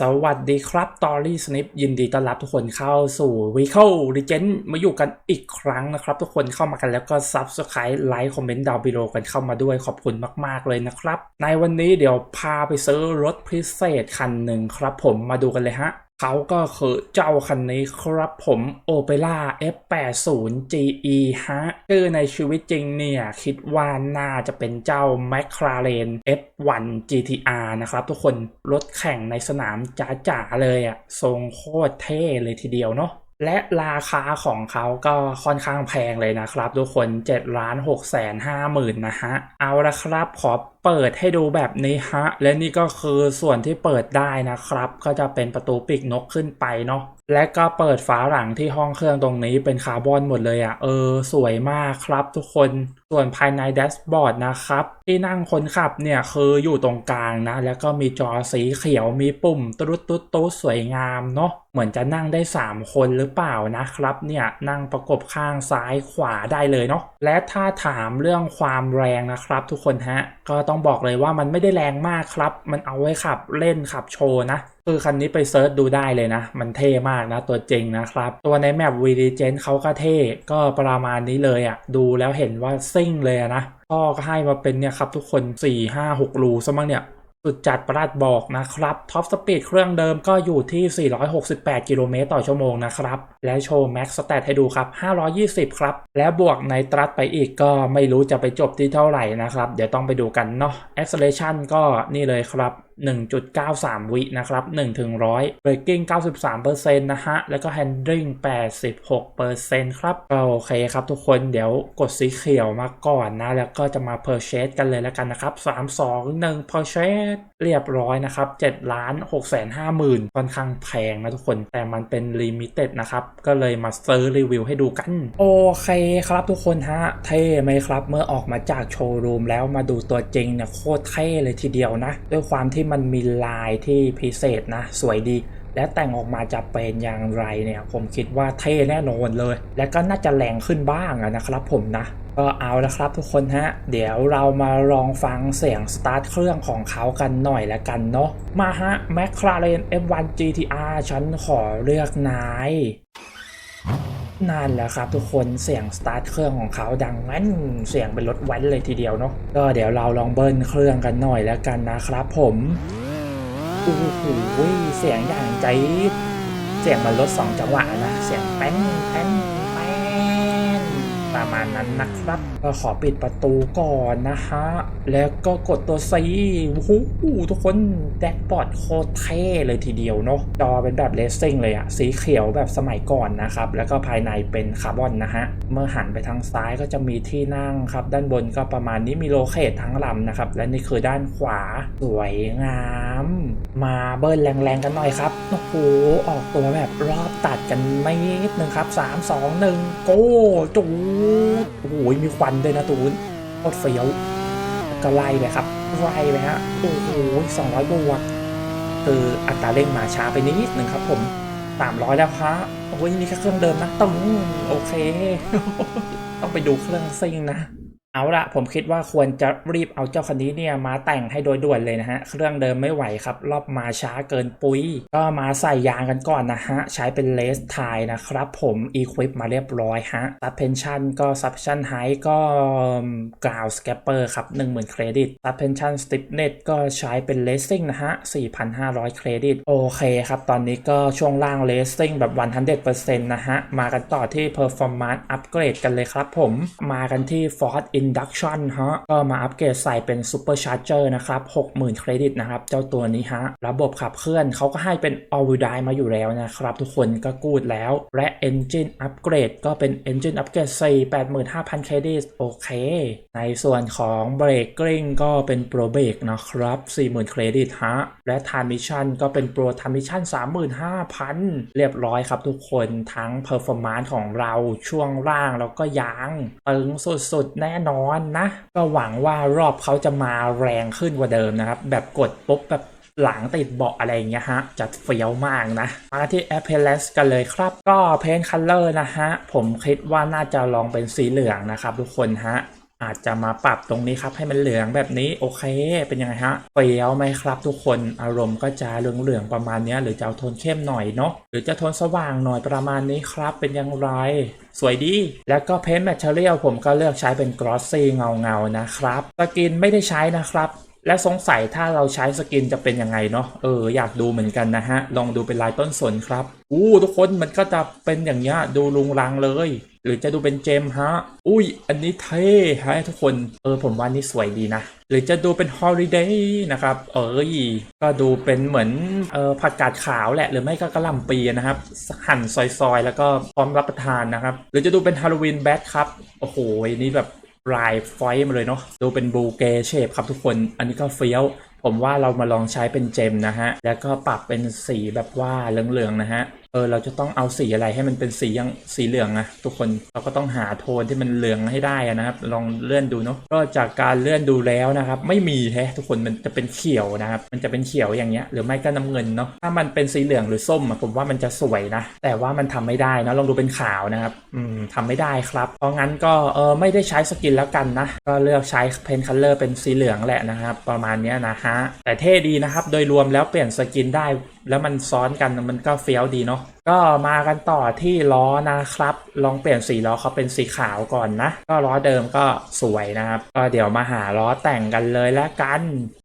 สวัสดีครับตอรี่สนิปยินดีต้อนรับทุกคนเข้าสู่ v i c a l Legend มาอยู่กันอีกครั้งนะครับ ทุกคนเข้ามากันแล้วก็ Subscribe ไลค์คอมเมนต์ดาวบิโลกันเข้ามาด้วยขอบคุณมาก ๆ เลยนะครับ ในวันนี้เดี๋ยวพาไปซื้อรถพิเศษคันหนึ่งครับผมมาดูกันเลยฮะเขาก็คือเจ้าคันนี้ครับผม Opera F80 GE ฮะชื่อในชีวิตจริงเนี่ย คิดว่าน่าจะเป็นเจ้า McLaren F1 GTR นะครับทุกคน รถแข่งในสนามจ๋าๆเลยอะทรงโคตรเท่เลยทีเดียวเนาะและราคาของเขาก็ค่อนข้างแพงเลยนะครับ ทุกคน7ล้าน6แสน5หมื่นนะฮะ เอาละครับขอ เปิดให้ดูแบบนี้ฮะ และนี่ก็คือส่วนที่เปิดได้นะครับ ก็จะเป็นประตูปีกนกขึ้นไปเนาะและก็เปิดฝาหลังที่ห้องเครื่องตรงนี้เป็นคาร์บอนหมดเลยอะ่ะ เออ สวยมากครับทุกคน ส่วนภายในแดชบอร์ดนะครับ ที่นั่งคนขับเนี่ยคืออยู่ตรงกลางนะ แล้วก็มีจอสีเขียวมีปุ่มตุ๊ดตุ๊ดตุ๊ดสวยงามเนาะเหมือนจะนั่งได้ 3 คนหรือเปล่านะครับ เนี่ยนั่งประกบข้างซ้ายขวาได้เลยเนาะและถ้าถามเรื่องความแรงนะครับ ทุกคนฮะก็ต้ององบอกเลยว่ามันไม่ได้แรงมากครับ มันเอาไว้ขับเล่นขับโชว์นะ คือคันนี้ไปเซิร์ชดูได้เลยนะ มันเท่มากนะตัวจริงนะครับ ตัวในแมปวีดีเจนเขาก็เท่ ก็ประมาณนี้เลยอะ่ะ ดูแล้วเห็นว่าซิ่งเลยนะพ่อก็ให้มาเป็นเนี่ยครับทุกคน 4 5 6รูซะมั้งเนี่ย สุดจัดประหลัดบอกนะครับท็อปสปีดเครื่องเดิมก็อยู่ที่ 468 กิโลเมตรต่อชั่วโมงนะครับ และโชว์แม็กสแตทให้ดูครับ 520 ครับ และบวกในตรัสไปอีกก็ไม่รู้จะไปจบที่เท่าไหร่นะครับ เดี๋ยวต้องไปดูกันเนาะ acceleration ก็นี่เลยครับ1.93 วินะครับ1ถึง100 braking 93%นะฮะ แล้วก็ handling 86%ครับก็โอเคครับทุกคนเดี๋ยวกดสีเขียวมาก่อนนะ แล้วก็จะมา purchase กันเลยแล้วกันนะครับ 3 2 1 purchase เรียบร้อยนะครับ7ล้าน6 5 0 0 0 0ค่อนข้างแพงนะทุกคน แต่มันเป็น limited นะครับ ก็เลยมาซื้อรีวิวให้ดูกัน โอเคครับทุกคนฮะ เท่ไหมครับ เมื่อออกมาจากโชว์รูมแล้วมาดูตัวจริงเนี่ยโคตรเท่เลยทีเดียวนะ ด้วยความที่มันมีลายที่พิเศษนะ สวยดี และแต่งออกมาจะเป็นอย่างไรเนี่ย ผมคิดว่าเท่แน่นอนเลย และก็น่าจะแรงขึ้นบ้างนะครับผมนะก็เอาละครับทุกคนฮะ เดี๋ยวเรามาลองฟังเสียงสตาร์ทเครื่องของเขากันหน่อยละกันเนาะมาฮะ McLaren F1 GTR ฉันขอเลือกนาย นั่นแหละครับทุกคนเสียงสตาร์ทเครื่องของเขาดังนั้นเสียงเป็นรถแว้นเลยทีเดียวเนาะก็เดี๋ยวเราลองเบิ้ลเครื่องกันหน่อยแล้วกันนะครับผมโอ้โหเสียงอย่างใจ เสียงมันรถสองจังหวะนะ เสียงแป้นแป้นแป้น ประมาณนั้นนะครับก็ขอปิดประตูก่อนนะฮะ แล้วก็กดตัว C โอ้โหทุกคนแดชบอร์ดโคตรเท่เลยทีเดียวเนาะจอเป็นแบบเลสซิ่งเลยอะสีเขียวแบบสมัยก่อนนะครับ แล้วก็ภายในเป็นคาร์บอนนะฮะ เมื่อหันไปทางซ้ายก็จะมีที่นั่งครับ ด้านบนก็ประมาณนี้มีโลเคททั้งลำนะครับ และนี่คือด้านขวาสวยงาม มาเบิ้ลแรงๆกันหน่อยครับโอ้โหออกตัวแบบรอบตัดกันไม่นิดนึงครับ 3 2 1 โก้จูดโอ้โหมีควันด้วยนะตูนโคตรเฟี้ยวก็ไล่เลยครับไล่เลยฮะโอ้โหสองร้อยบวกคืออัตราเร่งมาช้าไปนิดนึงครับผมสามร้อยแล้วฮะโอ้ยนี่แค่เครื่องเดิมนะต้องโอเค ต้องไปดูเครื่องซิ่งนะ เอาละผมคิดว่าควรจะรีบเอาเจ้าคันนี้เนี่ยมาแต่งให้โดยด่วนเลยนะฮะ เครื่องเดิมไม่ไหวครับ รอบมาช้าเกินปุ้ย ก็มาใส่ยางกันก่อนนะฮะ ใช้เป็นเลสไทยนะครับผมอีควิปมาเรียบร้อยฮะ suspension ก็ suspension height ก็ ground scraper ครับ 10,000 เครดิต suspension stiffness ก็ใช้เป็น racing นะฮะ 4,500 เครดิต โอเคครับ ตอนนี้ก็ช่วงล่าง racing แบบ 100%นะฮะ มากันต่อที่ performance upgrade กันเลยครับผมมากันที่ Ford Induction ฮะก็มาอัปเกรดใส่เป็น Supercharger นะครับ 60,000 เครดิตนะครับ เจ้าตัวนี้ฮะ ระบบขับเคลื่อนเขาก็ให้เป็น All Wheel Drive มาอยู่แล้วนะครับ ทุกคนก็กูดแล้ว และ Engine Upgrade ก็เป็น Engine Upgrade 4 85,000 เครดิต โอเค ในส่วนของ Braking ก็เป็น Pro Brake นะครับ 40,000 เครดิตฮะ และ Transmission ก็เป็น Pro Transmission 35,000 เรียบร้อยครับทุกคนทั้ง Performance ของเราช่วงล่างแล้วก็ยางตึงสุดๆ แน่นอนนะ ก็หวังว่ารอบเขาจะมาแรงขึ้นกว่าเดิมนะครับ แบบกดปุ๊บแบบหลังติดเบาะอะไรอย่างเงี้ยฮะ จัดเฟี้ยวมากนะ มาที่ a p p e l a n c e กันเลยครับ ก็เพนคัลเลอร์นะฮะ ผมคิดว่าน่าจะลองเป็นสีเหลืองนะครับทุกคนฮะ อาจจะมาปรับตรงนี้ครับให้มันเหลืองแบบนี้โอเค เป็นยังไงฮะเปรี้ยวไหมครับ ทุกคนอารมณ์ก็จะเหลืองๆประมาณนี้หรือจะเอาโทนเข้มหน่อยเนาะหรือจะโทนสว่างหน่อยประมาณนี้ครับ เป็นอยังไรสวยดี แล้วก็เพนท์แมทเทอเรียลผมก็เลือกใช้เป็นกรอสซี่เงาเงาๆนะครับสกินไม่ได้ใช้นะครับและสงสัยถ้าเราใช้สกินจะเป็นยังไงเนาะ เอออยากดูเหมือนกันนะฮะ ลองดูเป็นลายต้นสนครับ อู้ทุกคนมันก็จะเป็นอย่างเงี้ยดูลุงรังเลย หรือจะดูเป็นเจมฮะ อุ้ย อันนี้เท่ฮะทุกคน เออผมว่านี่สวยดีนะ หรือจะดูเป็นฮอลิเดย์นะครับ เอ้ยก็ดูเป็นเหมือนเออผักกาดขาวแหละ หรือไม่ก็กระหล่ำปีนะครับ หั่นซอยๆ แล้วก็พร้อมรับประทานนะครับ หรือจะดูเป็นฮาโลวีนแบทครับ โอ้โหนี่แบบลายไฟต์มาเลยเนาะ ดูเป็นบูเกเชฟครับทุกคน อันนี้ก็เฟี้ยวผมว่าเรามาลองใช้เป็นเจมนะฮะ แล้วก็ปรับเป็นสีแบบว่าเหลืองๆนะฮะ เออเราจะต้องเอาสีอะไรให้มันเป็นสียังสีเหลืองนะทุกคนเราก็ต้องหาโทนที่มันเหลืองให้ได้นะครับ ลองเลื่อนดูเนาะก็จากการเลื่อนดูแล้วนะครับ ไม่มีแฮะทุกคนมันจะเป็นเขียวนะครับ มันจะเป็นเขียวอย่างเงี้ยหรือไม่ก็น้ำเงินเนาะถ้ามันเป็นสีเหลืองหรือส้มผมว่ามันจะสวยนะ แต่ว่ามันทำไม่ได้นะลองดูเป็นขาวนะครับอืมทำไม่ได้ครับ เพราะงั้นก็เออไม่ได้ใช้สกินแล้วกันนะก็เลือกใช้เพนคัลเลอร์เป็นสีเหลืองแหละนะครับ ประมาณเนี้ยนะฮะแต่เท่ดีนะครับ โดยรวมแล้วเปลี่ยนสกินได้ แล้วมันซ้อนกันมันก็เฟี้ยวดีเนาะก็มากันต่อที่ล้อนะครับ ลองเปลี่ยนสีล้อเขาเป็นสีขาวก่อนนะ ก็ล้อเดิมก็สวยนะครับ ก็เดี๋ยวมาหาล้อแต่งกันเลยแล้วกัน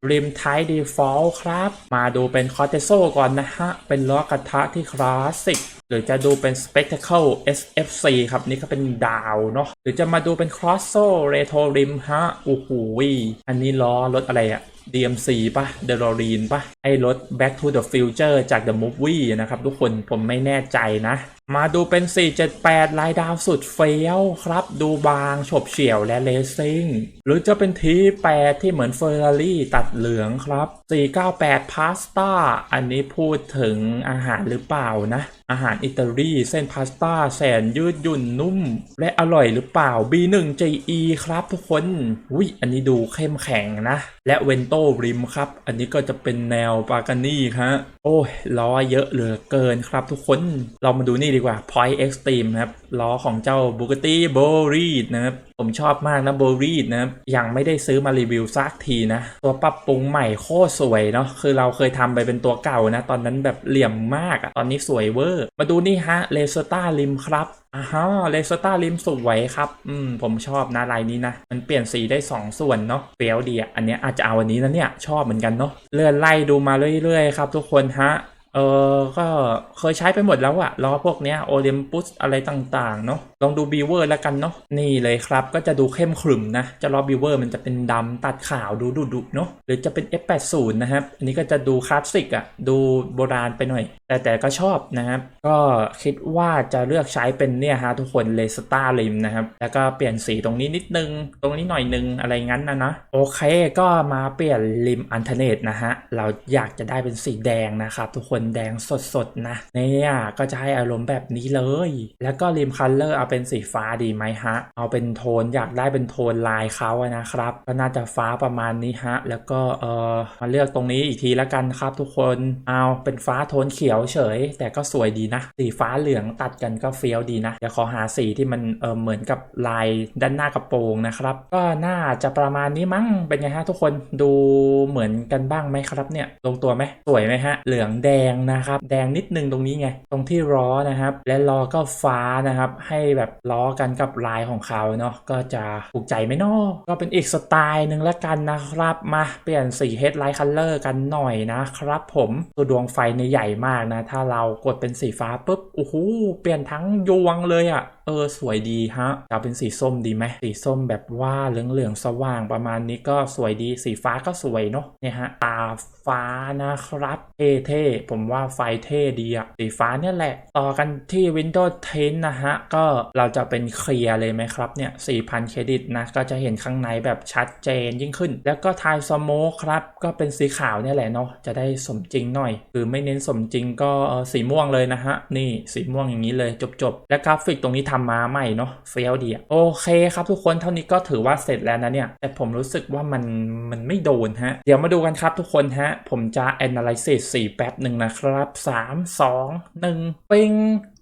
ริมไทดีฟอลครับ มาดูเป็นคอเตโซก่อนนะฮะ เป็นล้อกระทะที่คลาสสิกหรือจะดูเป็น Spectacle SFC ครับ นี่ก็เป็นดาวเนาะ รือจะมาดูเป็น Cross o Retro Rim ฮะโอ้โหอันนี้ล้อรถอะไรอะ DMC ปะ d e l o r e a n ปะไอรถ Back to the Future จาก The Movie นะครับทุกคนผมไม่แน่ใจนะ มาดูเป็น 478 ลายดาวสุดเฟี้ยวครับ ดูบางฉบเฉี่ยวและเลซิ่ง หรือจะเป็นที8ที่เหมือนเฟอร์รารี่ตัดเหลืองครับ 498 พาสต้า อันนี้พูดถึงอาหารหรือเปล่านะ อาหารอิตาลีเส้นพาสต้าแสนยืดหยุ่นนุ่ม และอร่อยหรือเปล่า B1 JE ครับทุกคนอุ้ยอันนี้ดูเข้มแข็งนะ และเวนโตริมครับ อันนี้ก็จะเป็นแนวปากานี่ครับโอ้ยล้อเยอะเหลือเกินครับทุกคน เรามาดูนี่ดีกว่า Point Extreme ครับ ล้อของเจ้า Bugatti b o r e d นะครับ ผมชอบมากนะ b o r e d นะครับ ยังไม่ได้ซื้อมารีวิวสักทีนะ ตัวปรับปรุงใหม่โคตรสวยเนาะ คือเราเคยทำไปเป็นตัวเก่านะ ตอนนั้นแบบเหลี่ยมมากอะตอนนี้สวยเวอร์ มาดูนี่ฮะเลสต้าริมครับ อ้าวเลสต้าริมสวยครับ อืม ผมชอบนะลายนี้นะ มันเปลี่ยนสีได้ 2 ส่วนเนาะเปรี้ยวดีอะอันเนี้ยอาจจะเอาอันนี้นะเนี่ย ชอบเหมือนกันเนาะ เลื่อนไล่ดูมาเรื่อยๆครับทุกคนฮะ เออก็เคยใช้ไปหมดแล้วอะล้อพวกเนี้ยโอลิมปุสอะไรต่างๆเนาะลองดูบีเวอร์แล้วกันเนาะนี่เลยครับก็จะดูเข้มขรึมนะจะล้อบีเวอร์มันจะเป็นดำตัดขาวดูดุดุเนาะหรือจะเป็น F80 นะครับ อันนี้ก็จะดูคลาสสิกอะดูโบราณไปหน่อย แต่แต่ก็ชอบนะครับก็คิดว่าจะเลือกใช้เป็นเนี่ยฮะทุกคนเลสตาริมนะครับ แล้วก็เปลี่ยนสีตรงนี้นิดนึง ตรงนี้หน่อยนึงอะไรงั้นนะนะโอเคก็มาเปลี่ยนริมอันเทเนตนะฮะเราอยากจะได้เป็นสีแดงนะครับทุกคนแดงสดๆนะเนี่ยก็จะให้อารมณ์แบบนี้เลย แล้วก็ริมคัลเลอร์เอาเป็นสีฟ้าดีไหมฮะ เอาเป็นโทนอยากได้เป็นโทนลายเขาอะนะครับ ก็น่าจะฟ้าประมาณนี้ฮะ แล้วก็เออมาเลือกตรงนี้อีกทีแล้วกันครับทุกคน เอาเป็นฟ้าโทนเขียวเฉย แต่ก็สวยดีนะ สีฟ้าเหลืองตัดกันก็เฟี้ยวดีนะ เดี๋ยวขอหาสีที่มันเออเหมือนกับลายด้านหน้ากระโปรงนะครับ ก็น่าจะประมาณนี้มั้ง เป็นไงฮะทุกคน ดูเหมือนกันบ้างไหมครับเนี่ย ลงตัวไหมสวยไหมฮะ เหลืองแดงงนะครับ แดงนิดนึงตรงนี้ไง ตรงที่ล้อนะครับ และล้อก็ฟ้านะครับ ให้แบบล้อกันกับลายของเขาเนาะก็จะถูกใจไหมเนาะก็เป็นอีกสไตล์หนึ่งแล้วกันนะครับ มาเปลี่ยนสีเฮดไลท์คัลเลอร์กันหน่อยนะครับผมตัวดวงไฟในยใหญ่มากนะ ถ้าเรากดเป็นสีฟ้าปุ๊บโอ้โหเปลี่ยนทั้งยวงเลยอะ่ะเออสวยดีฮะจะเป็นสีส้มดีไหมสีส้มแบบว่าเหลืองๆสว่างประมาณนี้ก็สวยดีสีฟ้าก็สวยเนาะเนี่ยฮะตาฟ้านะครับเท่ๆผมว่าไฟเท่ดีอะสีฟ้าเนี่ยแหละ ต่อกันที่ Windows 10 นะฮะ ก็เราจะเป็นเคลียร์เลยไหมครับเนี่ย 4,000 เครดิตนะ ก็จะเห็นข้างในแบบชัดเจนยิ่งขึ้น แล้วก็ทายสโมครับ ก็เป็นสีขาวเนี่ยแหละเนาะ จะได้สมจริงหน่อย คือไม่เน้นสมจริงก็สีม่วงเลยนะฮะ นี่สีม่วงอย่างนี้เลยจบๆ และกราฟิกตรงนี้ทำมาใหม่เนาะเฟี้ยวดีอะโอเคครับทุกคนเท่านี้ก็ถือว่าเสร็จแล้วนะเนี่ย แต่ผมรู้สึกว่ามันมันไม่โดนฮะ เดี๋ยวมาดูกันครับทุกคนฮะ ผมจะ analysis สีแป๊บหนึ่งนะครับ 3 2 1 ปิง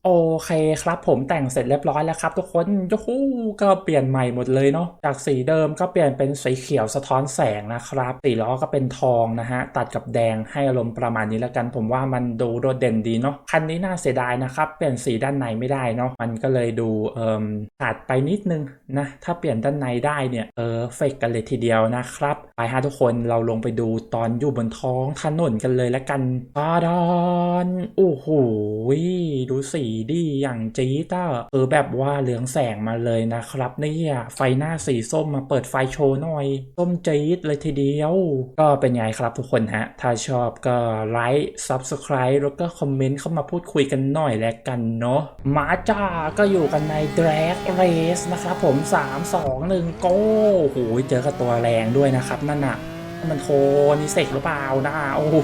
โอเคครับผมแต่งเสร็จเรียบร้อยแล้วครับทุกคนยูฮูก็เปลี่ยนใหม่หมดเลยเนาะจากสีเดิมก็เปลี่ยนเป็นสีเขียวสะท้อนแสงนะครับสีล้อก็เป็นทองนะฮะตัดกับแดงให้อารมณ์ประมาณนี้แล้วกัน ผมว่ามันดูโดดเด่นดีเนาะคันนี้น่าเสียดายนะครับเปลี่ยนสีด้านในไม่ได้เนาะมันก็เลยดูเอ่มขาดไปนิดนึงนะถ้าเปลี่ยนด้านในได้เนี่ยเออเฟกกันเลยทีเดียวนะครับไปฮะทุกคนเราลงไปดูตอนอยู่บนท้องถนนกันเลยแล้วกันปาดอนโอ้โหดูสีดีอย่างจี๊ดอะเออแบบว่าเหลืองแสงมาเลยนะครับเนี่ยไฟหน้าสีส้มมาเปิดไฟโชว์หน่อย ส้มจี๊ดเลยทีเดียว ก็เป็นไงครับทุกคนฮะ ถ้าชอบก็ไลค์ Subscribe แล้วก็คอมเมนต์เข้ามาพูดคุยกันหน่อยแล้วกันเนาะมาจ้าก็อยู่กันใน Drag Race นะครับผม 3 2 1 go โอ้โหเจอกับตัวแรงด้วยนะครับนั่นน่ะมันโคนิเซกหรือเปล่านะโอ้โห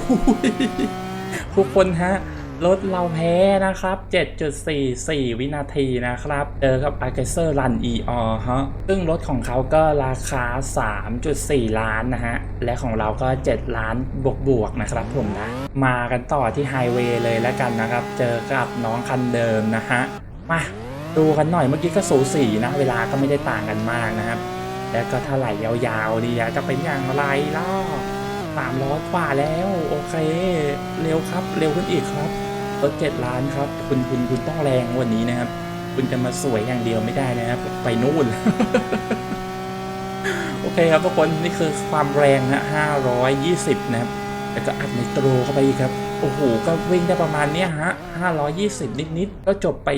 ทุกคนฮะ รถเราแพ้นะครับ 7.44 วินาทีนะครับ เจอกับ a g r e s s o r Run ER ฮะ ซึ่งรถของเขาก็ราคา 3.4 ล้านนะฮะ และของเราก็ 7 ล้านบวกบวกๆนะครับผมนะ มากันต่อที่ไฮเวย์เลยแล้วกันนะครับ เจอกับน้องคันเดิมนะฮะ มาดูกันหน่อยเมื่อกี้ก็สูสีนะ เวลาก็ไม่ได้ต่างกันมากนะครับ แล้วก็ถ้าไหลยาวๆดีอะจะเป็นอย่างไรล่ะ สามล้อกว่าแล้ว โอเค เร็วครับ เร็วขึ้นอีกครับรถเจ็ดล้านครับ คุณคุณคุณต้องแรงวันนี้นะครับ คุณจะมาสวยอย่างเดียวไม่ได้นะครับ ไปนู่น โอเคครับทุกคนนี่คือความแรงนะห้าร้อยยี่สิบนะครับ แล้วก็อัดในโตรเข้าไปอีกครับ โอ้โห ก็วิ่งได้ประมาณเนี้ยฮะ 520 นิดๆ ก็จบไป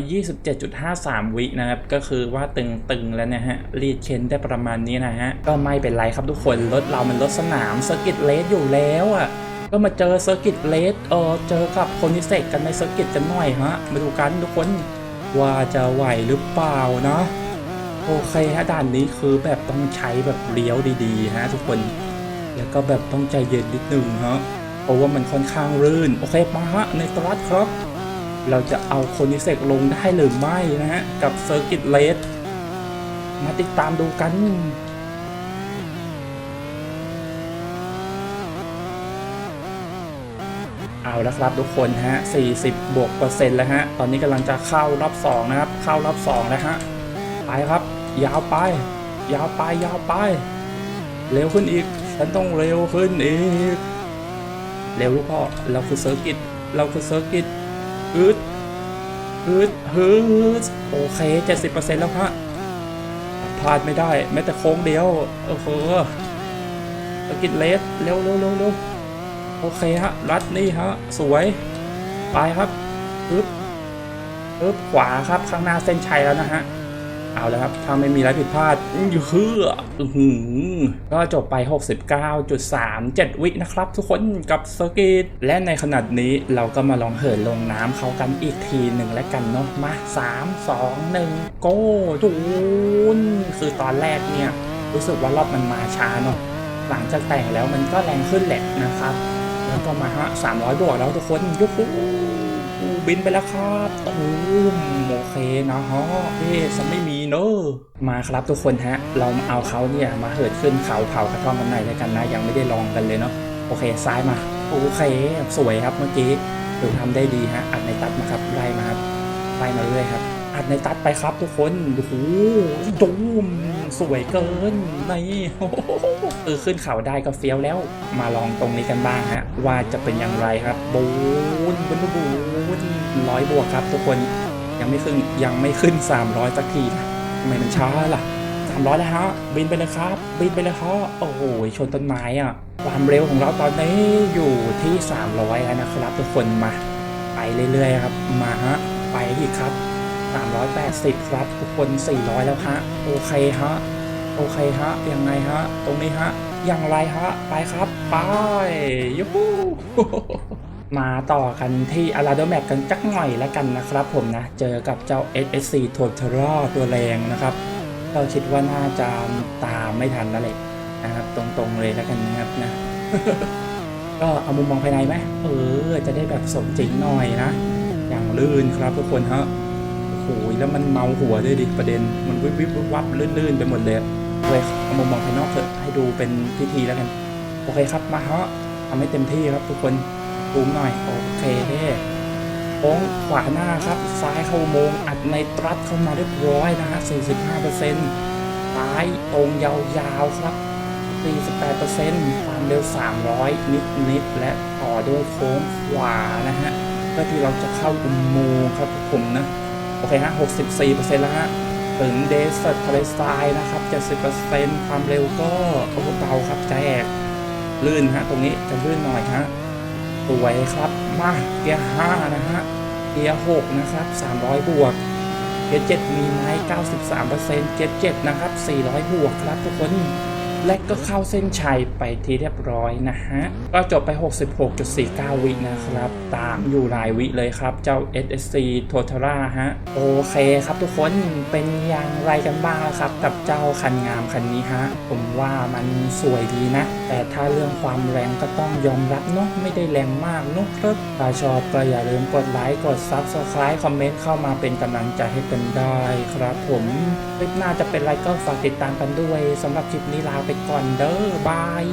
27.53 วินะครับ ก็คือว่าตึงๆ แล้วนะฮะ รีดเคนได้ประมาณนี้นะฮะ ก็ไม่เป็นไรครับทุกคน รถเรามันรถสนามเซอร์กิตเลสอยู่แล้วอะก็มาเจอเซอร์กิตเลสเออเจอกับคนิเซกกันในเซอร์กิตกันหน่อยฮะ มาดูกันทุกคนว่าจะไหวหรือเปล่านะโอเคฮะด่านนี้คือแบบต้องใช้แบบเลี้ยวดีๆ ฮะ ทุกคน แล้วก็แบบต้องใจเย็นนิดนึงฮะ เพราะว่ามันค่อนข้างรื่น โอเคมาฮะในตรัสครับ เราจะเอาคนิเซกลงได้หรือไม่นะฮะ กับเซอร์กิตเลสมาติดตามดูกันเอาล้วครับทุกคนฮะ 40 บวกเปอร์เซ็นต์แล้วฮะ ตอนนี้กำลังจะเข้ารอบ 2 นะครับ เข้ารอบ 2 แล้วฮะ ไปครับ ยาวไป ยาวไป ยาวไป เร็วขึ้นอีก ฉันต้องเร็วขึ้นอีก เร็วลูกพ่อ เราคือเซอร์กิต เราคือเซอร์กิตฮึดฮึดฮึดโอเค70%แล้วฮะพลาดไม่ได้ แม้แต่โค้งเดียว โอ้โหเซอร์กิตเลสเร็วเร็วเร็วเร็วโอเคฮะ รัดนี่ฮะ สวย ไปครับปึ๊บปึ๊บขวาครับ ข้างหน้าเส้นชัยแล้วนะฮะ เอาแล้วครับ ถ้าไม่มีอะไรผิดพลาดอยู่เฮืออื้อหือก็จบไป 69.37 วินะครับ ทุกคนกับเซอร์กิตและในขนาดนี้เราก็มาลองเหินลงน้ำเขากันอีกทีหนึ่งแล้วกันเนาะมา 3 2 1 โก้จูนคือตอนแรกเนี่ย รู้สึกว่ารอบมันมาช้าเนาะหลังจากแต่งแล้วมันก็แรงขึ้นแหละนะครับ แล้วก็มาฮะ300 บวกแล้วทุกคนยุ คบินไปแล้วครับตูมโอเคนะฮะเอ๊ฉันไม่มีเนอะมาครับทุกคนฮะ เราเอาเขาเนี่ยมาเหินขึ้นเขาเผากระท่อมกันหน่อยเลยกันนะยังไม่ได้ลองกันเลยเนาะโอเคซ้ายมาโอเคสวยครับเมื่อกี้ถือทำได้ดีฮะอัดในตัดมาครับไล่มาครับไล่มาเรื่อยครับอัดในตัดไปครับทุกคนโอ้โหตูม สวยเกินนี่เออขึ้นเขาได้ก็เฟี้ยวแล้ว มาลองตรงนี้กันบ้างฮะ ว่าจะเป็นอย่างไรครับ บูนบูนบูนร้อยบวกครับทุกคนยังไม่ขึ้นยังไม่ขึ้น 300 สักทีนะทำไมมันช้าล่ะ 300 แล้วฮะบินไปเลยครับ บินไปเลยครับโอ้โหชนต้นไม้อะ ความเร็วของเราตอนนี้อยู่ที่ 300แล้วนะครับทุกคนมา ไปเรื่อยๆครับ มาฮะไปอีกครับ 380 ครับทุกคน 400 แล้วฮะ โอเคฮะ โอเคฮะ ยังไงฮะ ตรงนี้ฮะ อย่างไรฮะ ไปครับ ไปยูฮูมาต่อกันที่อาราโดแมปกันจักหน่อยแล้วกันนะครับผมนะ เจอกับเจ้า SSC t o t a r a ตัวแรงนะครับ เราคิดว่าน่าจะตามไม่ทันนั่นแหละนะครับ ตรงๆเลยแล้วกันนะครับนะ ก็เอามุมมองภายในไหมเออ จะได้แบบสมจริงหน่อยนะ อย่างลื่นครับทุกคนฮะ โอ้โหแล้วมันเมาหัวด้วยดิประเด็น มันวิบวิบวับลื่นๆไปหมดเลยเลยเอามุมมองภายนอกเถอะให้ดูเป็นพิธีแล้วกัน โอเคครับมาฮะทำให้เต็มที่ครับทุกคนซูมหน่อย โอเคโอโค้งขวาหน้าครับ ซ้ายเข้าอุโมง อัดในตรัสเข้ามาเรียบร้อยนะฮะ45%ซ้ายตรงยาวๆครับ48%ความเร็ว 300 นิดนิดๆและต่อด้วยโค้งขวานะฮะเพื่อที่เราจะเข้าอุโมงค์ครับผมนะ โอเคฮะ 64%แล้วฮะ ถึงเดสเซอร์ทะเลทรายนะครับ 70%ความเร็วก็เบาครับจแอกลื่นฮะ ตรงนี้จะลื่นหน่อยฮะสวยครับ มาเกียร์5นะฮะ เกียร์6นะครับ 300 บวก เกียร์7มีไม้93%เกียร์7นะครับ 400 บวกครับทุกคน และก็เข้าเส้นชัยไปที่เรียบร้อยนะฮะ ก็จบไป 66.49 วินะครับ ตามอยู่หลายวิเลยครับ เจ้า SSC t o t a r a ฮะ โอเคครับทุกคนเป็นอย่างไรกันบ้างครับ กับเจ้าคันงามคันนี้ฮะ ผมว่ามันสวยดีนะ แต่ถ้าเรื่องความแรงก็ต้องยอมรับเนาะไม่ได้แรงมากเนอะครับถ้าชอบก็อย่าลืมกดไลค์กด Subscribe คอมเมนต์เข้ามาเป็นกำลังใจให้กันได้ครับผมคลิปหน้าจะเป็นอะไรก็ฝากติดตามกันด้วยสำหรับคลิปนี้ลาไปก่อนเด้อบาย